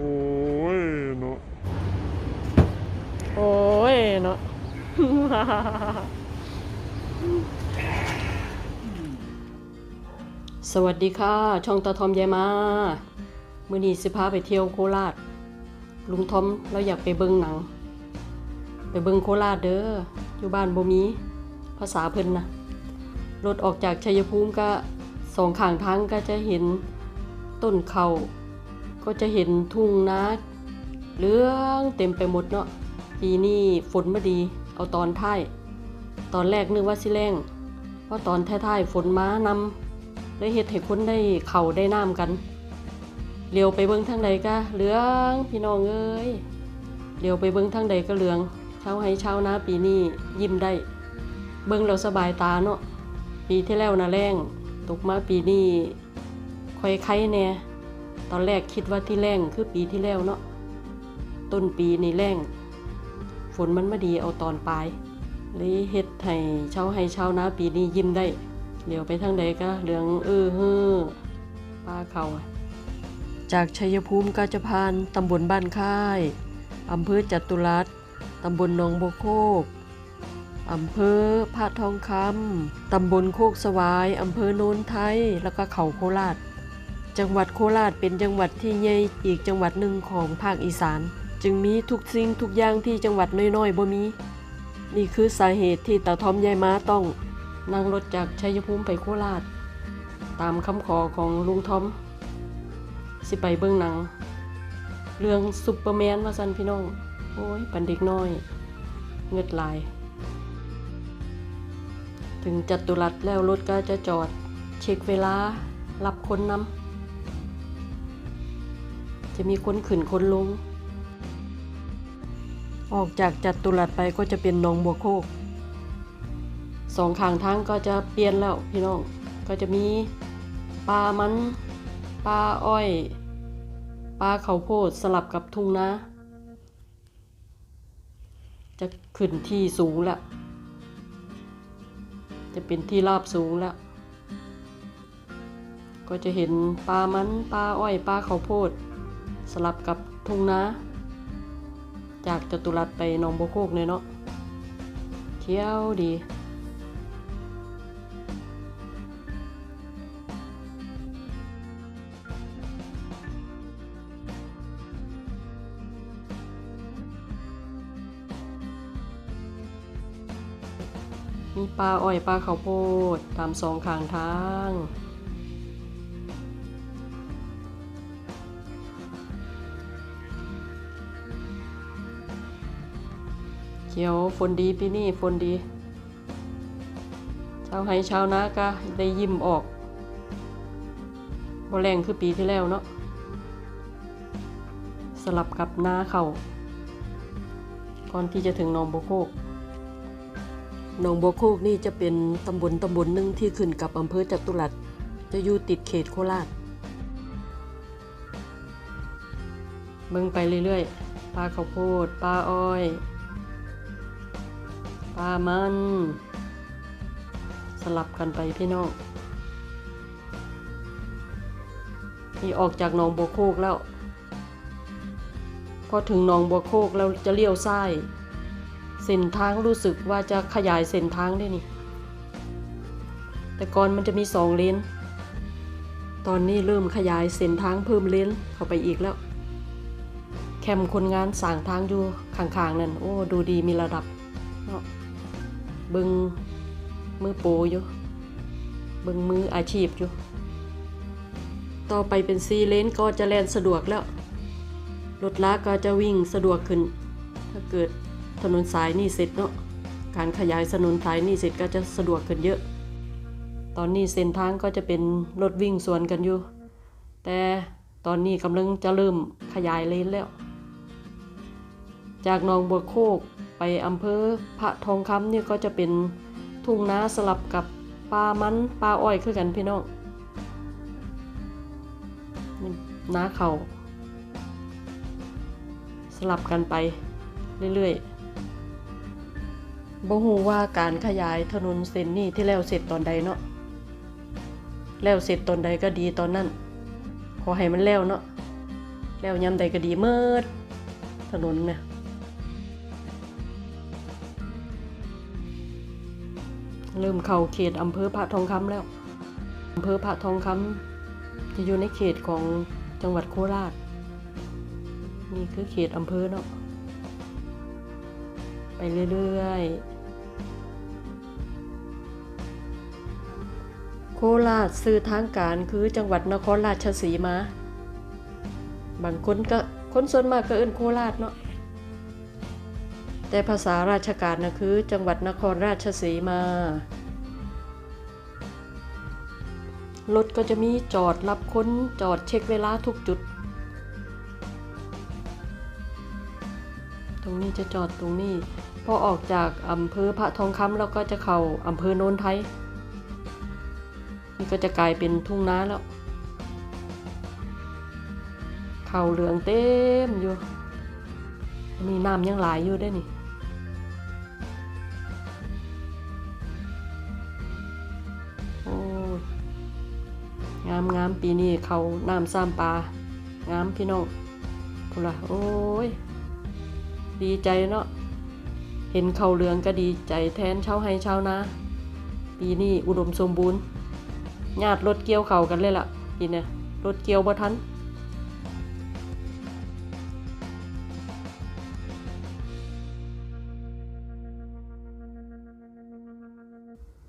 โอ้ยเนาะโอ้ยเนาะ สวัสดีค่ะ ช่องตาทอมยายมามื้อนี้สิพาไปเที่ยวโคราช ลุงทอมเราอยากไปเบิ่งหนัง ไปเบิ่งโคราชเด้อ อยู่บ้านบ่มี ภาษาเพิ่นนะรถออกจากชัยภูมิก็สองข้างทางก็จะเห็นต้นเขา ก็จะเห็นทุ่งนาเหลืองเต็มไปหมดเนาะปีนี้ฝนไมาดีเอาตอนท้ายตอนแรกนึกว่าสิแรงเพราะตอนท้ายๆฝนมานำเลยเฮ็ดให้คนได้เข่าได้น้ำกันเลียวไปเบิ่งทางใดก็เหลืองพี่น้องเอ้ยเลียวไปเบิ่งทางใดก็เหลืองเชาวไห้เชานาปีนี้ยิ้มได้ เบิ่งแล้วสบายตาเนาะปีที่แล้วนะแรงตกมาปีนี้ค่อยไข้แน่ ตอนแรกคิดว่าที่แรงคือปีที่แล้วเนาะต้นปีในแรงฝนมันไมาดีเอาตอนปลายเลยเฮ็ดให้ชาให้เชานาปีนี้ยิ้มได้เดี๋ยวไปทางใดก็เหลืองเออเฮ้อป้าเขาจากชัยภูมิกาจะพานตำบลบ้านค่ายอำเภอจัตุรัสตำบลหนองบัวโคกอำเภอพระทองคำตำบลโคกสวายอำเภอโนนไทย แล้วก็เขาโคราช จังหวัดโคราชเป็นจังหวัดที่ใหญ่อีกจังหวัดหนึ่งของภาคอีสาน จึงมีทุกสิ่งทุกอย่างที่จังหวัดน้อยๆบ่มี นี่คือสาเหตุที่ตาทอมยายม้าต้องนั่งรถจากชัยภูมิไปโคราช ตามคำขอของลุงทอม สิไปเบิ่งหนัง เรื่องซุปเปอร์แมนว่าสันพี่น้อง โอ้ยปันเด็กน้อย เงือดลาย ถึงจัตุรัสแล้วรถก็จะจอด เช็คเวลารับคนนำ จะมีคนขึ้นคนลง ออกจากจัตุรัสไปก็จะเป็นหนองบัวโคกสองข้างทางก็จะเปลี่ยนแล้วพี่น้อง ก็จะมีปลามันปลาอ้อยปลาเขาโพดสลับกับทุ่งนาจะขึ้นที่สูงละจะเป็นที่ราบสูงแล้วก็จะเห็นปลามันปลาอ้อยปลาเขาโพด สลับกับทุ่งนาจากจตุรัสไปหนองบัวโคกเนยเนาะเที่ยวดี มีปลาอ้อยปลาข้าวโพดตามสองข้างทาง ขียวฝนดีปีนี้ฝนดีชาวไห้ชาวนาก็ได้ยิ้มออกบ่แรงคือปีที่แล้วเนาะสลับกับนาเขาก่อนที่จะถึงหนองบัวโคกหนองบัวโคกนี่จะเป็นตำบลตำบลหนึ่งที่ขึ้นกับอำเภอจตุรัสจะอยู่ติดเขตโคราชเบิ่งไปเรื่อยๆปลาข้าวโพดปลาอ้อย ปลามัน สลับกันไปพี่น้อง นี่ออกจากหนองบัวโคกแล้ว พอถึงหนองบัวโคกเราจะเลี้ยวซ้ายเส้นทางรู้สึกว่าจะขยายเส้นทางได้นี่ แต่ก่อนมันจะมีสองเลน ตอนนี้เริ่มขยายเส้นทางเพิ่มเลนเข้าไปอีกแล้ว แคมคนงานสร้างทางอยู่ข้างๆนั่น โอ้ ดูดีมีระดับเนาะ เบิงมือปรอยู่ เบิงมืออาชีพอยู่ ต่อไปเป็นซีเลนก็จะแล่นสะดวกแล้ว รถล้าก็จะวิ่งสะดวกขึ้น ถ้าเกิดถนนสายนี่เสร็จเนาะ การขยายถนนสายนี่เสร็จก็จะสะดวกขึ้นเยอะ ตอนนี้เส้นทางก็จะเป็นรถวิ่งสวนกันอยู่ แต่ตอนนี้กำลังจะเริ่มขยายเลนแล้ว จากหนองบัวโคก ไปอำเภอพระทองคำเนี่ยก็จะเป็นทุ่งนาสลับกับปลามันปลาอ้อยคือกันพี่น้องนี่นาเขาสลับกันไปเรื่อยๆบ่ฮู้ว่าการขยายถนนเส้นนี้ที่แล้วเสร็จตอนใดเนาะแล้วเสร็จตอนใดก็ดีตอนนั้นขอให้มันแล้วเนาะแล้วยามใดก็ดีเมิดถนนเนี่ย เริ่มเข้าเขตอำเภอพระทองคำแล้วอำเภอพระทองคำจะอยู่ในเขตของจังหวัดโคราช นี่คือเขตอำเภอเนาะไปเรื่อยๆ โคราชสื่อทางการคือจังหวัดนครราชสีมา บางคนก็คนส่วนมากก็เอิ้นโคราชเนาะ แต่ภาษาราชการนะคือ จังหวัดนครราชสีมา รถก็จะมีจอดรับคนจอดเช็คเวลาทุกจุด ตรงนี้จะจอดตรงนี้ พอออกจากอำเภอพระทองคำแล้วก็จะเข้าอำเภอโนนไทยนี่ก็จะกลายเป็นทุ่งนาแล้ว เข่าเหลืองเต็มอยู่มีน้ำยังหลายอยู่ได้นี่ามปีนี้เขาน้ำซ้ำปลางามพี่น้องพูละโอ้ย ดีใจเนาะเห็นเขาเหลืองก็ดีใจแทนเชาวไห้เชานาปีนี้อุดมสมบูรณ์ญาติรถเกี่ยวเขากันเลยล่ะปีเนี่ยรถเกี่ยวบ่ทัน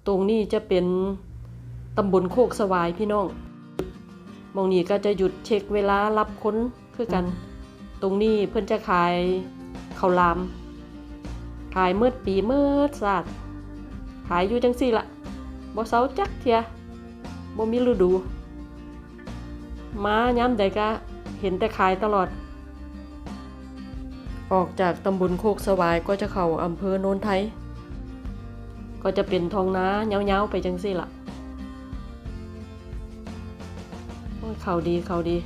ตรงนี้จะเป็นตำบลโคกสวายพี่น้อง มองนี้ก็จะหยุดเช็คเวลารับคนคือกัน ตรงนี้เพื่อนจะขายข้าวหลาม ขายเมื่อปีเมื่อศาสตร์ขายอยู่จังสี่ละบ่เซาจักเทียบ่มีฤดูมาย้ำใดก็เห็นแต่ขายตลอด ออกจากตำบลโคกสวายก็จะเข้าอำเภอโนนไทย ก็จะเป็นทองนาเงาๆไปจังสี่ละโเขาดีเขาดี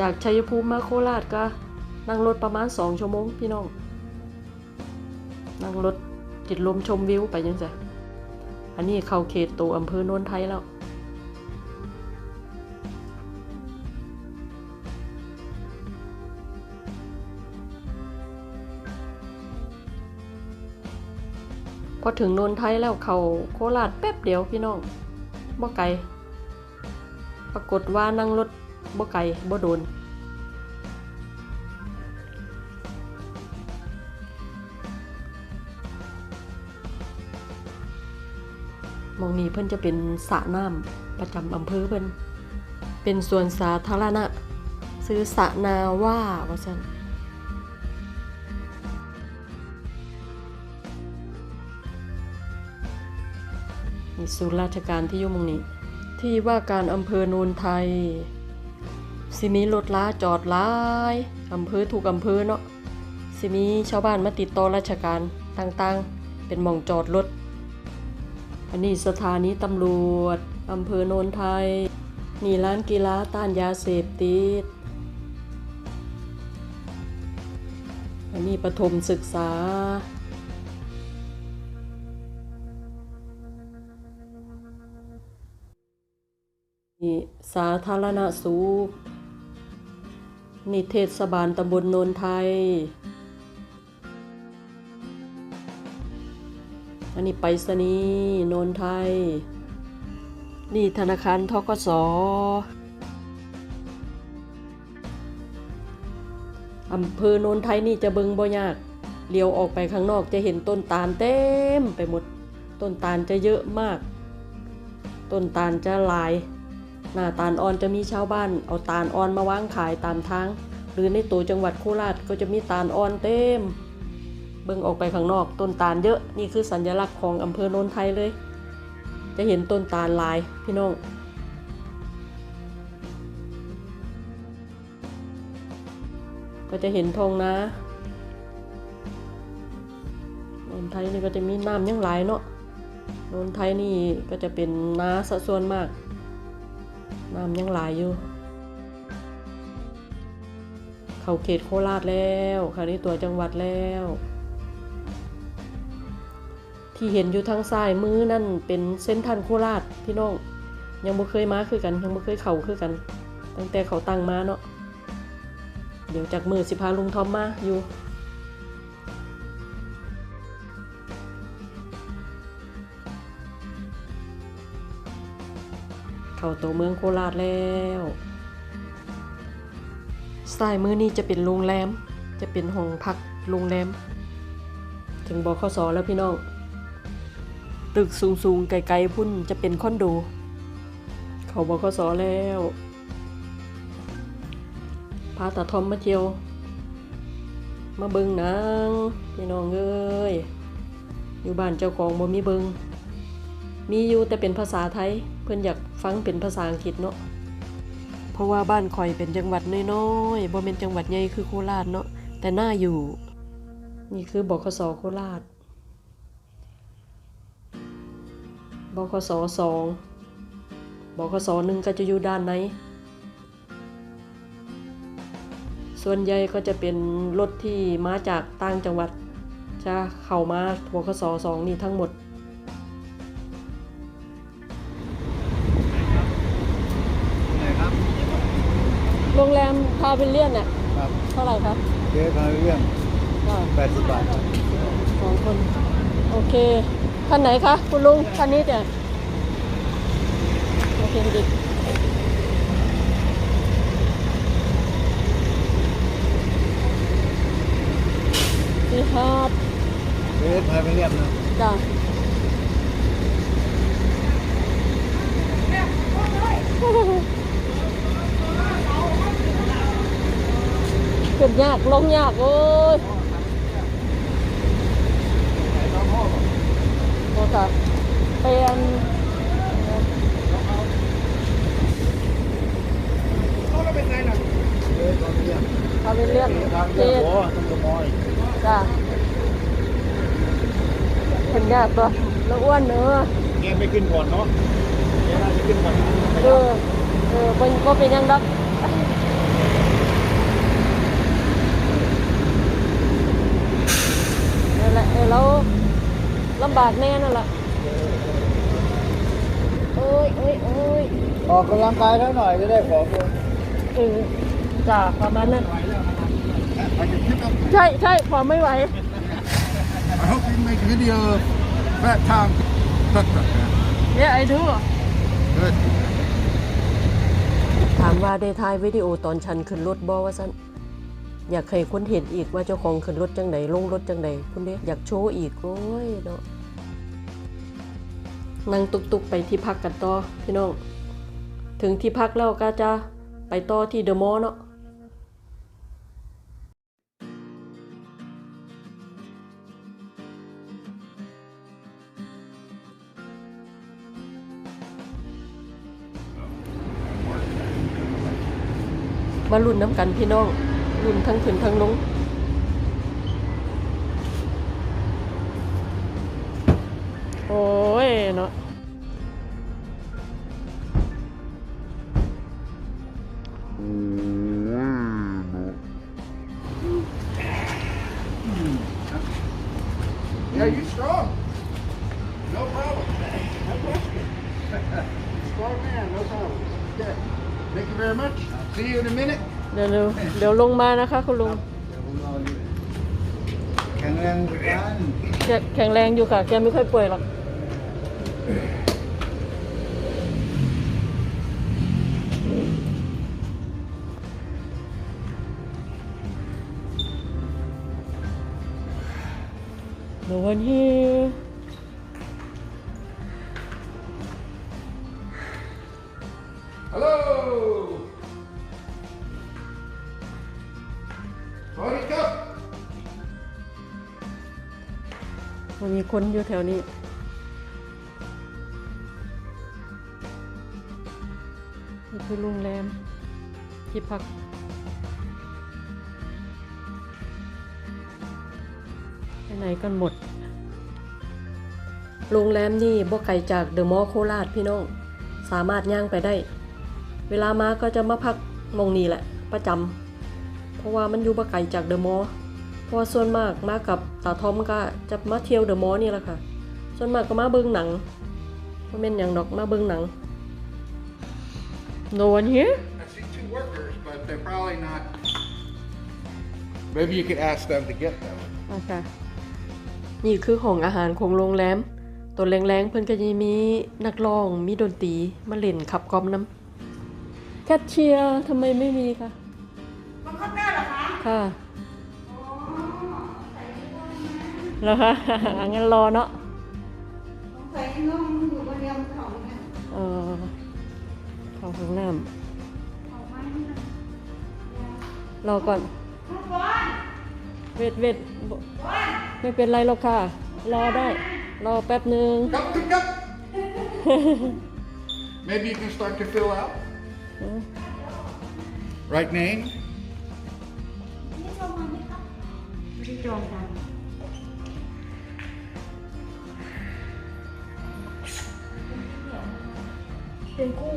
จากชัยภูมิมาโคราชก็นั่งรถประมาณสองชั่วโมงพี่น้อง นั่งรถติดลมชมวิวไปยังไงอันนี้เข้าเขตตัวอำเภอโนนไทยแล้ว พอถึงนนไทยแล้วเขาโคราชแป๊บเดียวพี่น้องบ่ไกลปรากฏว่านั่งรถบ่ไกลบ่โดน มองนี้เพิ่นจะเป็นสระน้ำประจำอำเภอเพิ่นเป็นส่วนสาธารณะ ซื้อสระนาว่าว่าซั่น ศูนย์ราชการที่อยู่มงนี้ ที่ว่าการอำเภอโนนไทยสิมีรถล้าจอดหลายอำเภอถูกอำเภอเนาะสิมีชาวบ้านมาติดต่อราชการต่างๆ เป็นมองจอดรถ อันนี้สถานีตำรวจอำเภอโนนไทยนี่ร้านกีฬาต้านยาเสพติด อันนี้ประถมศึกษา สาธารณสุขนี่เทศบาลตำบลโนนไทย อันนี้ไปรษณีย์โนนไทย นี่ธนาคารทกสอำเภอโนนไทยนี่จะเบิงบ่ยาก เลี้ยวออกไปข้างนอกจะเห็นต้นตาลเต็มไปหมด ต้นตาลจะเยอะมาก ต้นตาลจะหลาย หน้าตาลอ่อนจะมีชาวบ้าน เอาตาลอ่อนมาวางขายตามทาง หรือในตัวจังหวัดโคราชก็จะมีตาลอ่อนเต็ม เบิ่งออกไปข้างนอกต้นตาลเยอะนี่คือสัญลักษณ์ของอำเภอโนนไทยเลย จะเห็นต้นตาลลายพี่น้องก็จะเห็นทงนะโนนไทยนี่ก็จะมีน้ำยังหลายเนาะโนนไทยนี่ก็จะเป็นน้าสัดส่วนมาก น้ำยังหลายอยู่ เขาเขตโคราชแล้วคราวนี้ตัวจังหวัดแล้ว ที่เห็นอยู่ทางซ้ายมือนั่นเป็นเส้นทันโคราชพี่น้อง ยังบ่เคยมาคือกัน ยังบ่เคยเข้าคือกัน ตั้งแต่เขาตั้งมาเนาะเดี๋ยวจากมือสิพาลุงทอมมาอยู่ เข้าตัวเมืองโคราชแล้วซ้ายมือนี่จะเป็นโรงแรม จะเป็นห้องพักโรงแรม ถึงบขสแล้วพี่น้อง ตึกสูงๆไกลๆพุ่นจะเป็นคอนโด เขาบขสแล้วพาตาทอมมาเที่ยว มาเบิงนังพี่น้องเอ้ยอยู่บ้านเจ้าของบ่มีเบิง มีอยู่แต่เป็นภาษาไทย เพื่อนอยากฟังเป็นภาษาอังกฤษเนาะเพราะว่าบ้านคอยเป็นจังหวัดน้อยๆบ่เป็นจังหวัดใหญ่คือโคราชเนาะแต่น่าอยู่ นี่คือบขสโคราชบขสสองบขสหนึ่งก็จะอยู่ด้านในส่วนใหญ่ก็จะเป็นรถที่มาจากต่างจังหวัด จะเข้ามาบขสสองนี่ทั้งหมด รงแรมพาวิลเลียนเนี่ยครับเท่าไหร่ครับเจ๊พาเรื่องก็80บาทครับสองคน โอเคคันไหนคะคุณลุงคันนี้จ้ะโอเคดิสีฮาดเจ๊พาไปเรียบนะจ้ะ ขึ้นยากลงยากโอ้ยโอ้ค่ะเป็นเจ๊พาเปเลื่อนเรื่องหัวต้องกระมอยจ้ะขึ้นยากตัวแล้วอ้วนเนื้อแกไม่ขึ้นก่อนเนาะแกน่าจะขึ้นก่อนเออเออเป็นก็เป็นยังดักนั่นแห ละเออแล้วลำบากแน่นั่นแหละโอ้ยโอ้ยโอ้ยออกกำลังกายแล้วหน่อยจะได้ผอมลงเออจ้าประมาณนั้นไปจะคิดเอาใช่ใช่พอไม่ไหวเอากินไม่ถือเดียวแม่ทางเนี่ยไอ้ดูเฮ้ยถามว่าได้ถ่ายวิดีโอตอนฉันขึ้นรถบอว่าสั้น อยากให้คนเห็นอีกว่าเจ้าของขึ้นรถจังไหนลงรถจังไหนคุณเด้อยากโชว์อีกโอ้ยเนาะนั่งตุกๆไปที่พักกันต่อพี่น้อง ถึงที่พักแล้วก็จะไปต่อที่เดอะมอลล์เนาะมาลุ่นน้ำกันพี่น้อง ลุ่นทั้งขึ้นทั้งลงโอ้ยเนาะ Yeah, you strong. No problem. No question. strong man, no problem. Okay. Thank you very much. See you in a minute. เดี๋ยวเดี๋ยวเดี๋ยวลงมานะคะ คุณลุงแข็งแรงกันแกแข็งแรงอยู่ค่ะ แกไม่ค่อยป่วยหรอก No one here. Tony Cup. มันมีคนอยู่แถวนี้ นี่คือโรงแรมที่พักไปไหนกันหมด โรงแรมนี่บ่ไกลจากเดอะมอลล์โคราชพี่น้อง สามารถย่างไปได้ เวลามาก็จะมาพักมองนี้แหละ ประจำ เพราะว่ามันอยู่บ่ไกลจากเดอะมอลล์เพราะว่าส่วนมากมากับตาทอมก็จะมาเที่ยวเดอะมอลล์นี่แหละค่ะสส่วนมากก็มาเบิ่งหนังบ่แม่นหยังดอกมาเบิ่งหนัง No one here I see two workers, but they're probably not. Maybe you could ask them to get them. โอเคนี่คือของอาหารของโรงแรมตัวแรงๆเพิ่นก็จะมีนักร้องมีดนตรีมาเล่นขับกล่อมน้ำแคทเชียร์ทำไมไม่มีคะ คะค่ะแล้วคะงั้นรอเนาะสงสัยน้องอยู่คนเดียวมันของเนี่ยเออเข้าห้องน้ออกมานี่นะำรอก่อนทุกคนเวทเวทไม่เป็นไรหรอกค่ะ รอได้ รอแป๊บหนึ่ง Come, come, come. Maybe you can start to fill out. Right name? จองมมาไหมครับไม่ได้จองกันเป็นกู้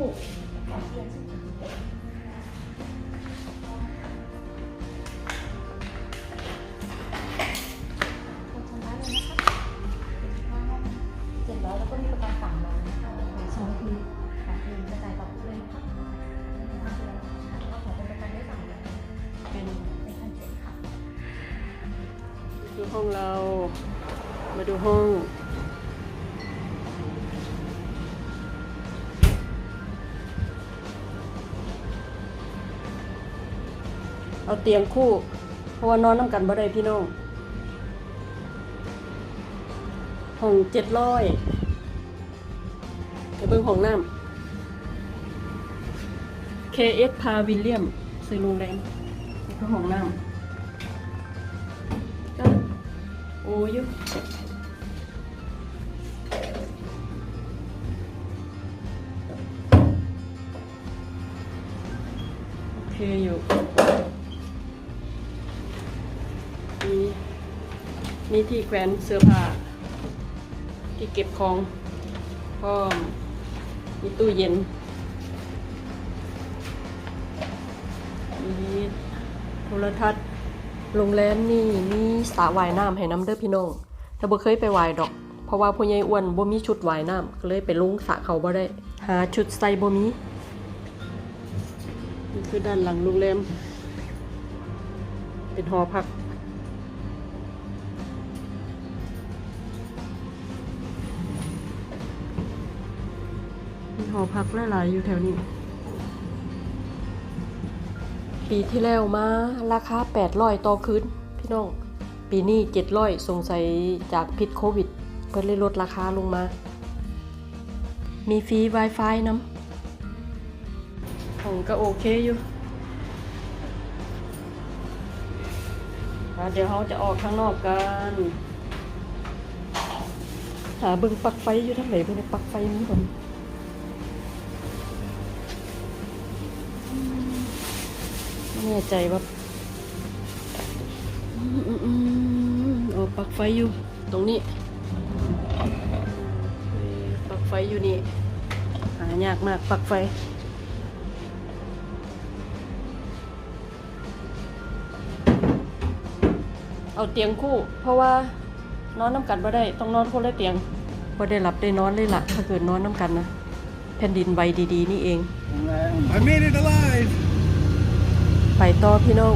เอาเตียงคู่ เพราะว่านอนน้ำกันบ่ได้พี่น้องห้องเจ็ดร้อยไปเบิ่งห้องน้ำ KS พาวิลเลียมซื้อโรงแรมนี่คือห้องน้ำก็โอ้ยโอเคอยู่ มีที่แขวนเสื้อผ้า ที่เก็บของพร้อมมีตู้เย็นมีโทรทัศน์โรงแรมนี่มีสระว่ายน้ำให้น้ำเด้อพี่น้องถ้าบ่เคยไปว่ายดอก เพราะว่าพ่อใหญ่อ้วนบ่มีชุดว่ายน้ำก็เลยไปลงสระเขาบ่ได้ หาชุดใส่บ่มีนี่คือด้านหลังโรงแรมเป็นหอพัก อพักหลายๆอยู่แถวนี้ ปีที่แล้วมาราคา 800 ต่อคืนพี่น้อง ปีนี้ 700 สงสัยจากพิษโควิด เพิ่นเลยลดราคาลงมา มีฟรี Wi-Fi นำของก็โอเคอยู่อะเดี๋ยวเราจะออกข้างนอกกัน หาเบิ่งปลั๊กไฟอยู่ทางไหนเบิ่งปลั๊กไฟมีบ่ไม่ น่ใจว่าออืมอืมเอาปลั๊กไฟอยู่ ตรงนี้ปักไฟอยู่นี่ หายากมากปักไฟเอาเตียงคู่ เพราะว่านอนน้ำกันบ่ได้ต้องนอนคนละเตียงบ่ได้หลับได้นอนเลยล่ะถ้าเกิดนอนน้ำกันนะแผ่นดินไหวดี ๆ นี่เอง I made it alive. ไปต่อพี่น้อง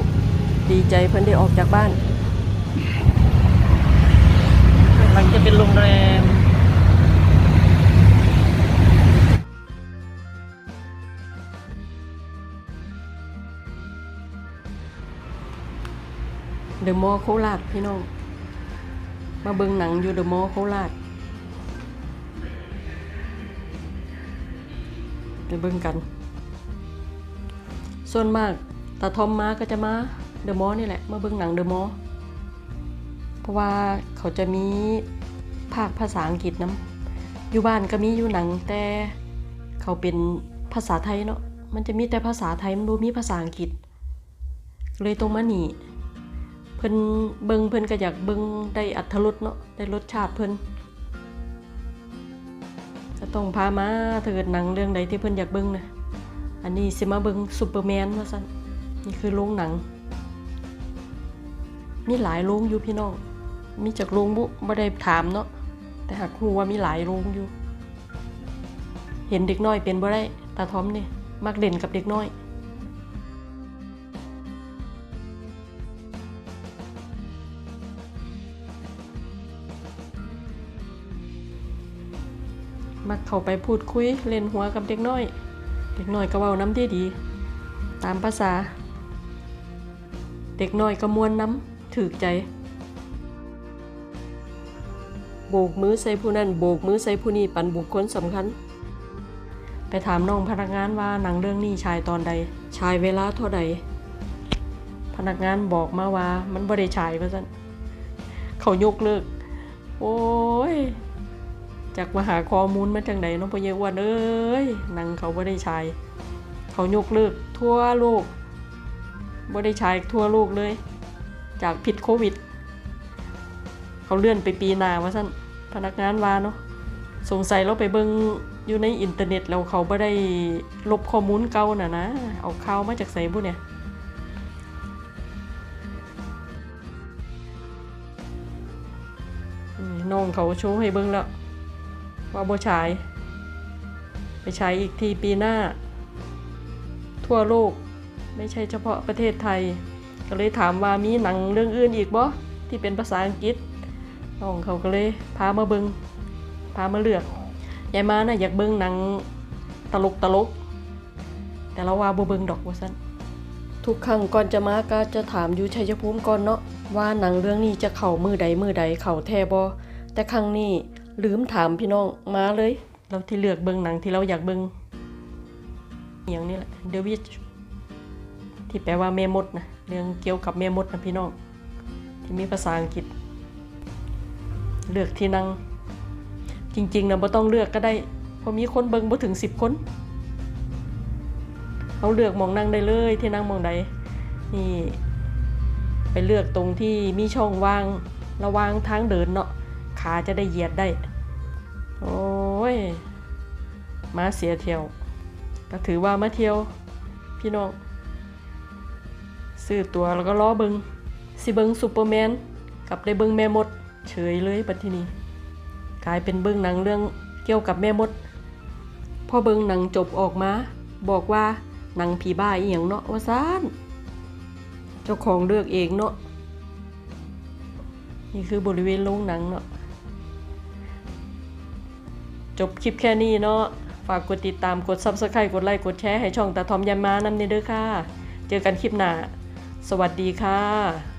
ดีใจเพิ่นได้ออกจากบ้านหลังจะเป็นโรงแรมเดอะมอลล์โคราชพี่น้อง มาเบิ่งหนังอยู่เดอะมอลล์โคราชไปเบิ่งกัน ส่วนมาก ตาทอมมาก็จะมาเดอะมอลนี่แหละมาเบิ่งหนังเดอะมอลเพราะว่าเขาจะมีภาคภาษาอังกฤษนํอยู่บ้านก็มีอยู่หนังแต่เขาเป็นภาษาไทยเนาะมันจะมีแต่ภาษาไทยมันบ่มีภาษาอังกฤษ เลยตรงมานี่เพิ่นเบิ่งเพิ่นก็อยากเบิ่งได้อัธรสเนาะได้รสชาติเพิ่นก็ต้องพามาถ้าเกิดหนังเรื่องใดที่เพิ่นอยากเบิ่งนะอันนี้สิมาเบิงซูเปอร์แมนว่าซั่น นี่คือโรงหนัง มีหลายโรงอยู่พี่น้อง มีจากโรงบุบ่ได้ถามเนาะ แต่หากครูว่ามีหลายโรงอยู่ เห็นเด็กน้อยเป็นบ่ได้ตาทอมนี่มักเล่นกับเด็กน้อย มักเข้าไปพูดคุยเล่นหัวกับเด็กน้อย เด็กน้อยก็เว้าน้ำดีดีตามภาษา เด็กน้อยก็มวนน้ำถือใจ โบกมือใส่ผู้นั้นโบกมือใส่ผู้นี้ปันบุคคลสำคัญ ไปถามน้องพนักงานว่าหนังเรื่องนี้ชายตอนใดชายเวลาเท่าใด พนักงานบอกมาว่ามันบ่ได้ฉายว่าซั่นเขายกเลิก โอ้ยจากมาหาข้อมูลมาจากไหนน้องพเยอวันเอ้ยหนังเขาบ่ได้ฉายเขายกเลิกทั่วโลก บ่ได้ฉายทั่วโลกเลย จากผิดโควิด เขาเลื่อนไปปีหน้าว่าซั่นพนักงานว่าเนาะสงสัยเราไปเบิงอยู่ในอินเทอร์เน็ตแล้วเขาบ่ได้ลบข้อมูลเก่าน่ะนะ เอาข่าวมาจากไสบุเนี่ยน้องเขาโชว์ให้เบิ่งแล้ว ว่าบ่ฉายไปฉายอีกทีปีหน้า ทั่วโลก ไม่ใช่เฉพาะประเทศไทย ก็เลยถามว่ามีหนังเรื่องอื่นอีกบ่ที่เป็นภาษาอังกฤษน้องเขาก็เลยพามาเบิงพามาเลือกยายมาน่ะอยากเบิงหนังตลกตลก แต่เราว่าบ่เบิงดอกว่าซั่นทุกครั้งก่อนจะมาก็จะถามอยู่ชัยภูมิก่อนเนาะว่าหนังเรื่องนี้จะเข้ามือใดมือใดเข้าแท้บ่แต่ครั้งนี้ลืมถามพี่น้องมาเลย เราที่เลือกเบิงหนังที่เราอยากเบิงอหย่างนี้แหละ The Witch ที่แปลว่าแม่มดนะเรื่องเกี่ยวกับแม่มดนะพี่น้อง ที่มีภาษาอังกฤษ เลือกที่นั่ง จริงๆนะบ่ต้องเลือกก็ได้เพราะมีคนเบิงบ่ถึงสิบคนเอาเลือกมองนั่งได้เลยที่นั่งมองใดนี่ไปเลือกตรงที่มีช่องว่างระว่างทางเดินเนาะขาจะได้เหยียดได้ โอ้ยมาเสียเที่ยว ก็ถือว่ามาเที่ยว พี่น้อง ซื้อตัวแล้วก็ล้อเบิงสิเบิงซูเปอร์แมนกับได้เบิงแม่มด เฉยเลยบัดทีนี้กลายเป็นเบิงหนังเรื่องเกี่ยวกับแม่มด พอเบิงหนังจบออกมา บอกว่าหนังผีบ้าอีหยังเนาะว่าซ่านเจ้าของเลือกเองเนาะนี่คือบริเวณโรงหนังเนาะจบคลิปแค่นี้เนาะฝากกดติดตามกด Subscribe กดไลค์กดแชร์ให้ช่องตาทอมยามมานำเนเด้อค่ะ เจอกันคลิปหน้า สวัสดีค่ะ